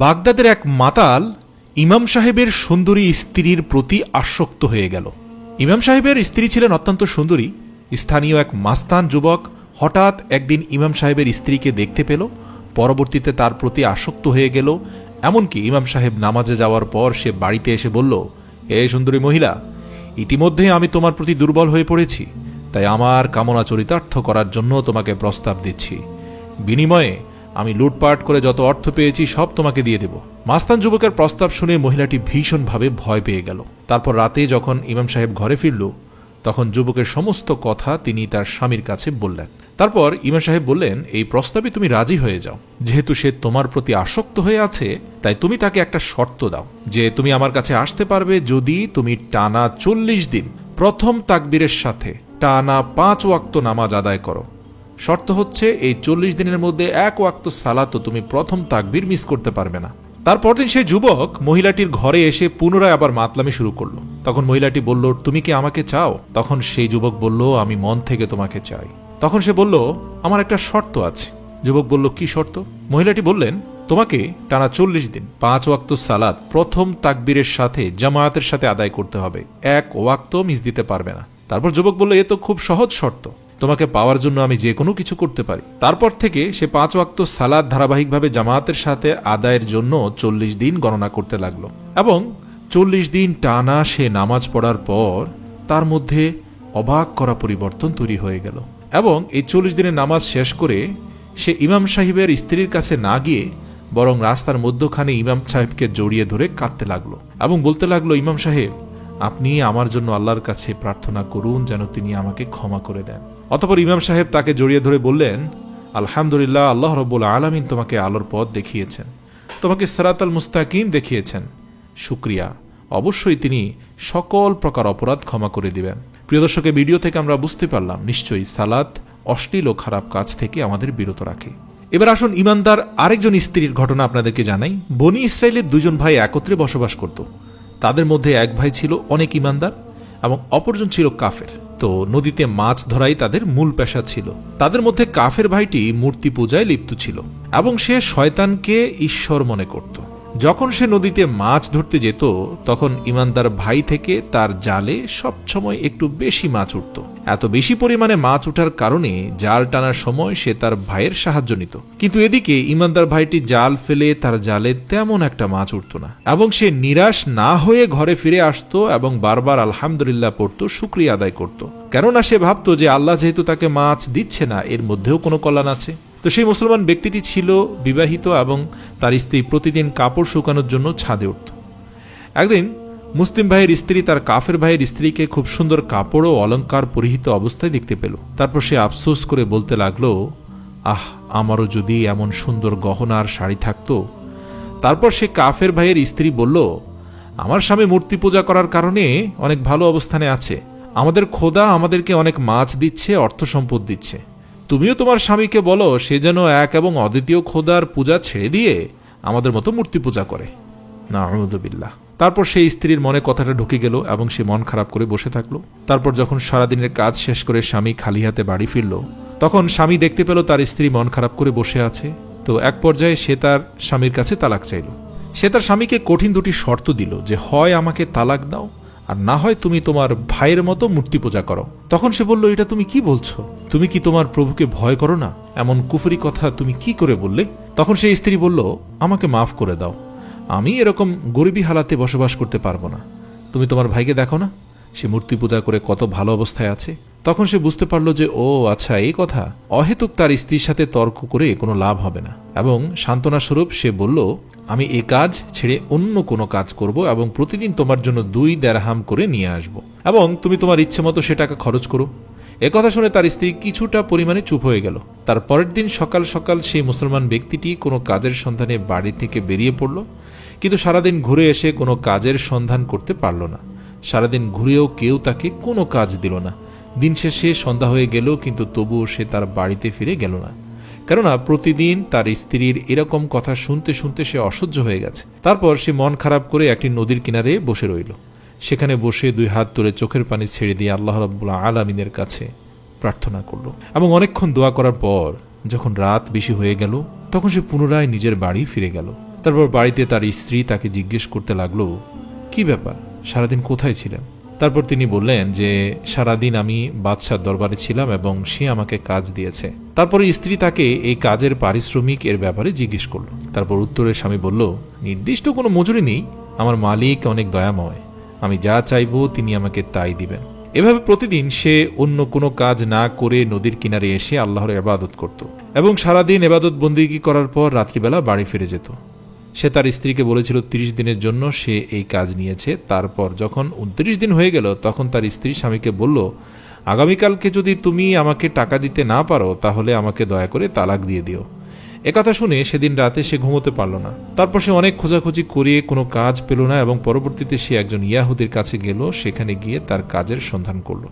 বাগদাদের এক মাতাল ইমাম সাহেবের সুন্দরী স্ত্রীর প্রতি আসক্ত হয়ে গেল। ইমাম সাহেবের স্ত্রী ছিলেন অত্যন্ত সুন্দরী। স্থানীয় এক মাস্তান যুবক হঠাৎ একদিন ইমাম সাহেবের স্ত্রীকে দেখতে পেল। পরবর্তীতে তার প্রতি আসক্ত হয়ে গেল। এমনকি ইমাম সাহেব নামাজে যাওয়ার পর সে বাড়িতে এসে বলল, এ সুন্দরী মহিলা, ইতিমধ্যে আমি তোমার প্রতি দুর্বল হয়ে পড়েছি। তাই আমার কামনা চরিতার্থ করার জন্য তোমাকে প্রস্তাব দিচ্ছি। বিনিময়ে আমি লুটপাট করে যত অর্থ পেয়েছি, সব তোমাকে দিয়ে দেব। মাস্তান যুবকের প্রস্তাব শুনে মহিলাটি ভীষণভাবে ভয় পেয়ে গেল। তারপর রাতে যখন ইমাম সাহেব ঘরে ফিরল, তখন যুবকের সমস্ত কথা তিনি তার স্বামীর কাছে বললেন। তারপর ইমাম সাহেব বললেন, এই প্রস্তাবে তুমি রাজি হয়ে যাও। যেহেতু সে তোমার প্রতি আসক্ত হয়ে আছে, তাই তুমি তাকে একটা শর্ত দাও যে তুমি আমার কাছে আসতে পারবে যদি তুমি টানা চল্লিশ দিন প্রথম তাকবীরের সাথে টানা পাঁচ ওয়াক্ত নামাজ আদায় করো। শর্ত হচ্ছে এই চল্লিশ দিনের মধ্যে এক ওয়াক্ত সালাতো তুমি প্রথম তাকবির মিস করতে পারবে না। তারপর দিন সেই যুবক মহিলাটির ঘরে এসে পুনরায় আবার মাতলামি শুরু করল। তখন মহিলাটি বলল, তুমি কি আমাকে চাও? তখন সেই যুবক বলল, আমি মন থেকে তোমাকে চাই। তখন সে বলল, আমার একটা শর্ত আছে। যুবক বলল, কি শর্ত? মহিলাটি বললেন, তোমাকে টানা চল্লিশ দিন পাঁচ ওয়াক্ত সালাদ প্রথম তাকবীরের সাথে জামায়াতের সাথে আদায় করতে হবে। এক ওয়াক্ত মিস দিতে পারবে না। তারপর যুবক বলল, এ তো খুব সহজ শর্ত। তোমাকে পাওয়ার জন্য আমি যে কোনো কিছু করতে পারি। তারপর থেকে সে পাঁচ ওয়াক্ত সালাদ ধারাবাহিকভাবে জামায়াতের সাথে আদায়ের জন্য চল্লিশ দিন গণনা করতে লাগল এবং চল্লিশ দিন টানা সে নামাজ পড়ার পর তার মধ্যে অবাক করা পরিবর্তন তৈরি হয়ে গেল এবং এই চল্লিশ দিনের নামাজ শেষ করে সে ইমাম সাহেবের স্ত্রীর কাছে না গিয়ে বরং রাস্তার মধ্যখানে ইমাম সাহেবকে জড়িয়ে ধরে কাঁদতে লাগল এবং বলতে লাগল, ইমাম সাহেব, আপনি আমার জন্য আল্লাহর কাছে প্রার্থনা করুন যেন তিনি আমাকে ক্ষমা করে দেন। অতপর ইমাম সাহেব তাকে জড়িয়ে ধরে বললেন, আলহামদুলিল্লাহ, আল্লাহ রব্বুল আলমিন তোমাকে আলোর পথ দেখিয়েছেন, তোমাকে সেরাত আল মুস্তাকিম দেখিয়েছেন। শুক্রিয়া। অবশ্যই তিনি সকল প্রকার অপরাধ ক্ষমা করে দিবেন। প্রিয় দর্শকের ভিডিও থেকে আমরা বুঝতে পারলাম, নিশ্চয়ই সালাত অশ্লীল ও খারাপ কাজ থেকে আমাদের বিরত রাখে। এবার আসুন, ইমানদার আরেকজন স্ত্রীর ঘটনা আপনাদেরকে জানাই। বনি ইসরায়েলের দুজন ভাই একত্রে বসবাস করত। তাদের মধ্যে এক ভাই ছিল অনেক ইমানদার এবং অপরজন ছিল কাফের। তো নদীতে মাছ ধরাই তাদের মূল পেশা ছিল। তাদের মধ্যে কাফের ভাইটি মূর্তি পূজায় লিপ্ত ছিল এবং সে শয়তানকে ঈশ্বর মনে করত। যখন সে নদীতে মাছ ধরতে যেত, তখন ইমানদার ভাই থেকে তার জালে সবসময় একটু বেশি মাছ উঠত। এত বেশি পরিমাণে মাছ ওঠার কারণে জাল টানার সময় সে তার ভাইয়ের সাহায্য নিত। কিন্তু এদিকে ইমানদার ভাইটি জাল ফেলে তার জালে তেমন একটা মাছ উঠত না এবং সে নিরাশ না হয়ে ঘরে ফিরে আসতো এবং বারবার আলহামদুলিল্লাহ পড়ত, শুক্রিয়া আদায় করত। কেননা সে ভাবত যে আল্লাহ যেহেতু তাকে মাছ দিচ্ছে না, এর মধ্যেও কোনো কল্যাণ আছে। তো সেই মুসলমান ব্যক্তিটি ছিল বিবাহিত এবং তার স্ত্রী প্রতিদিন কাপড় শুকানোর জন্য ছাদে উঠত। একদিন মুসলিম ভাইয়ের স্ত্রী তার কাফের ভাইয়ের স্ত্রীকে খুব সুন্দর কাপড় ও অলংকার পরিহিত অবস্থায় দেখতে পেল। তারপর সে আফসোস করে বলতে লাগল, আহ, আমারও যদি এমন সুন্দর গহনার শাড়ি থাকতো। তারপর সে কাফের ভাইয়ের স্ত্রী বলল, আমার স্বামী মূর্তি পূজা করার কারণে অনেক ভালো অবস্থানে আছে। আমাদের খোদা আমাদেরকে অনেক মাছ দিচ্ছে, অর্থ সম্পদ দিচ্ছে। তুমিও তোমার স্বামীকে বলো, সে যেন এক এবং অদ্বিতীয় খোদার পূজা ছেড়ে দিয়ে আমাদের মতো মূর্তি পূজা করে। না তারপর সেই স্ত্রীর মনে কথাটা ঢুকে গেল এবং সে মন খারাপ করে বসে থাকল। তারপর যখন সারাদিনের কাজ শেষ করে স্বামী খালি হাতে বাড়ি ফিরল, তখন স্বামী দেখতে পেল তার স্ত্রী মন খারাপ করে বসে আছে। তো এক পর্যায়ে সে তার স্বামীর কাছে তালাক চাইল। সে তার স্বামীকে কঠিন দুটি শর্ত দিল যে, হয় আমাকে তালাক দাও আর না হয় তুমি তোমার ভাইয়ের মতো মূর্তি পূজা করো। তখন সে বলল, এটা তুমি কি বলছো? তুমি কি তোমার প্রভুকে ভয় করো না? এমন কুফরি কথা তুমি কি করে বললে? তখন সে স্ত্রী বলল, আমাকে মাফ করে দাও। আমি এরকম গরিবী হালাতে বসবাস করতে পারব না। তুমি তোমার ভাইকে দেখো না? সে মূর্তি পূজা করে কত ভালো অবস্থায় আছে। তখন সে বুঝতে পারল যে, ও আচ্ছা এই কথা। অহেতুক তার স্ত্রীর সাথে তর্ক করে কোনো লাভ হবে না। এবং সান্ত্বনা স্বরূপ সে বলল, আমি এ কাজ ছেড়ে অন্য কোনো কাজ করব এবং প্রতিদিন তোমার জন্য দুই দেড়হাম করে নিয়ে আসব। এবং তুমি তোমার ইচ্ছে মতো সে টাকা খরচ করো। কথা শুনে তার স্ত্রী কিছুটা পরিমাণে চুপ হয়ে গেল। তার পরের দিন সকাল সকাল সেই মুসলমান ব্যক্তিটি কোনো কাজের সন্ধানে বাড়ি থেকে বেরিয়ে পড়ল। কিন্তু সারাদিন ঘুরে এসে কোনো কাজের সন্ধান করতে পারল না। সারাদিন ঘুরেও কেউ তাকে কোনো কাজ দিল না। দিন শেষে সন্ধ্যা হয়ে গেল, কিন্তু তবুও সে তার বাড়িতে ফিরে গেল না। কেননা প্রতিদিন তার স্ত্রীর এরকম কথা শুনতে শুনতে সে অসহ্য হয়ে গেছে। তারপর সে মন খারাপ করে একটি নদীর কিনারে বসে রইল। সেখানে বসে দুই হাত তুলে চোখের পানি ছেড়ে দিয়ে আল্লাহ রব্বুল্লাহ আলমিনের কাছে প্রার্থনা করল। এবং অনেকক্ষণ দোয়া করার পর যখন রাত বেশি হয়ে গেল, তখন সে পুনরায় নিজের বাড়ি ফিরে গেল। তারপর বাড়িতে তার স্ত্রী তাকে জিজ্ঞেস করতে লাগল, কি ব্যাপার? সারাদিন কোথায় ছিলেন? তারপর তিনি বললেন যে, সারাদিন আমি বাদশার দরবারে ছিলাম এবং সে আমাকে কাজ দিয়েছে। তারপরে স্ত্রী তাকে এই কাজের পারিশ্রমিক এর ব্যাপারে জিজ্ঞেস করল। তারপর উত্তরে স্বামী বলল, নির্দিষ্ট কোনো মজুরি নেই। আমার মালিক অনেক দয়াময়। আমি যা চাইব তিনি আমাকে তাই দিবেন। এভাবে প্রতিদিন সে অন্য কোনো কাজ না করে নদীর কিনারে এসে আল্লাহর এবাদত করত এবং সারাদিন এবাদত বন্দিগি করার পর রাত্রিবেলা বাড়ি ফিরে যেত। সে তার স্ত্রীকে বলেছিল, তিরিশ দিনের জন্য সে এই কাজ নিয়েছে। তারপর যখন উনত্রিশ দিন হয়ে গেল, তখন তার স্ত্রী স্বামীকে বলল, আগামীকালকে যদি তুমি আমাকে টাকা দিতে না পারো, তাহলে আমাকে দয়া করে তালাক দিয়ে দিও। একথা শুনে সেদিন রাতে সে ঘুমোতে পারল না। তারপর সে অনেক খোঁজাখুঁজি করে কোনো কাজ পেল না এবং পরবর্তীতে সে একজন ইয়াহুদির কাছে গেল, সেখানে গিয়ে তার কাজের সন্ধান করল।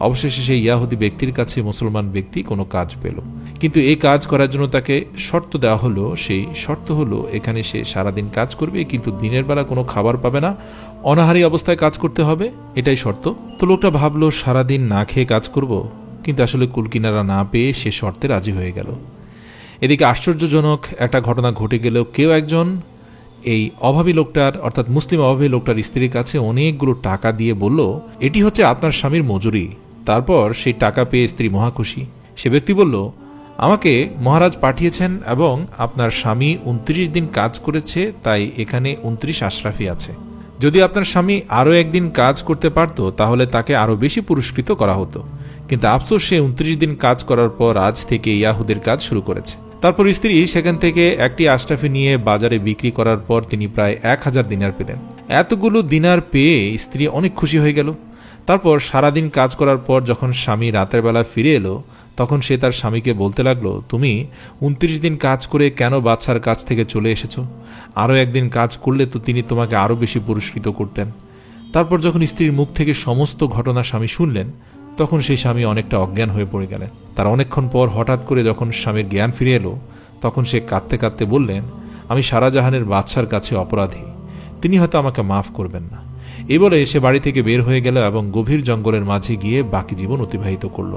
অবশেষে সেই ইয়াহুদি ব্যক্তির কাছে মুসলমান ব্যক্তি কোনো কাজ পেল। কিন্তু এই কাজ করার জন্য তাকে শর্ত দেওয়া হলো, সেই শর্ত হলো, এখানে সে সারাদিন কাজ করবে, কিন্তু দিনের বেলা কোনো খাবার পাবে না। অনাহারী অবস্থায় কাজ করতে হবে, এটাই শর্ত। তো লোকটা ভাবলো, সারাদিন না খেয়ে কাজ করব? কিন্তু আসলে কুলকিনারা না পেয়ে সে শর্তে রাজি হয়ে গেল। এদিকে আশ্চর্যজনক একটা ঘটনা ঘটে গেলেও কেউ একজন এই অভাবী লোকটার, অর্থাৎ মুসলিম অভাবী লোকটার স্ত্রীর কাছে অনেকগুলো টাকা দিয়ে বলল, এটি হচ্ছে আপনার স্বামীর মজুরি। তারপর সেই টাকা পেয়ে স্ত্রী মহাখুশি সে ব্যক্তি বলল, আমাকে মহারাজ পাঠিয়েছেন এবং আপনার স্বামী উনত্রিশ দিন কাজ করেছে, তাই এখানে উনত্রিশ আশরাফি আছে। যদি আপনার স্বামী আরও একদিন কাজ করতে পারত, তাহলে তাকে আরও বেশি পুরস্কৃত করা হতো। কিন্তু আফসোস, সে উনত্রিশ দিন কাজ করার পর আজ থেকে ইয়াহুদের কাজ শুরু করেছে। তারপর স্ত্রী সেখান থেকে একটি আশরাফি নিয়ে বাজারে বিক্রি করার পর তিনি প্রায় এক হাজার দিনার পেলেন। এতগুলো দিনার পেয়ে স্ত্রী অনেক খুশি হয়ে গেল। তারপর সারাদিন কাজ করার পর যখন স্বামী রাতের বেলা ফিরে এলো, তখন সে তার স্বামীকে বলতে লাগল, তুমি উনত্রিশ দিন কাজ করে কেন বাচ্চার কাছ থেকে চলে এসেছ? আরও একদিন কাজ করলে তো তিনি তোমাকে আরও বেশি পুরস্কৃত করতেন। তারপর যখন স্ত্রীর মুখ থেকে সমস্ত ঘটনা স্বামী শুনলেন, তখন সেই স্বামী অনেকটা অজ্ঞান হয়ে পড়ে গেলেন। তার অনেকক্ষণ পর হঠাৎ করে যখন স্বামীর জ্ঞান ফিরে এলো, তখন সে কাঁদতে কাঁদতে বললেন, আমি সারাজাহানের বাদশার কাছে অপরাধী। তিনি হয়তো আমাকে মাফ করবেন না। এই বলে সে বাড়ি থেকে বের হয়ে গেল এবং গভীর জঙ্গলের মাঝে গিয়ে বাকি জীবন অতিবাহিত করল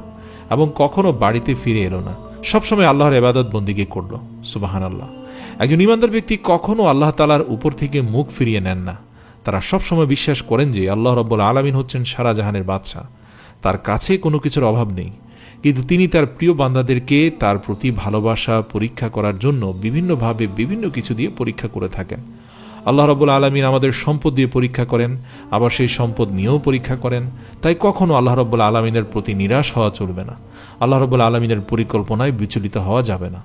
এবং কখনো বাড়িতে ফিরে এলো না। সবসময় আল্লাহর এবাদত বন্দিগি করল। সুবাহান আল্লাহ একজন ইমানদার ব্যক্তি কখনো আল্লাহ তালার উপর থেকে মুখ ফিরিয়ে নেন না। তারা সবসময় বিশ্বাস করেন যে আল্লাহ রব্বুল আলমিন হচ্ছেন সারা জাহানের বাদশাহ। তার কাছে কোনো কিছুর অভাব নেই। কিন্তু তিনি তার প্রিয় বান্দাদেরকে তার প্রতি ভালোবাসা পরীক্ষা করার জন্য বিভিন্নভাবে বিভিন্ন কিছু দিয়ে পরীক্ষা করে থাকেন। আল্লাহ রবুল আলমিন আমাদের সম্পদ দিয়ে পরীক্ষা করেন, আবার সেই সম্পদ নিয়েও পরীক্ষা করেন। তাই কখনও আল্লাহ রব্বুল আলমিনের প্রতি নিরাশ হওয়া চলবে না। আল্লাহ রবুল আলমিনের পরিকল্পনায় বিচলিত হওয়া যাবে না।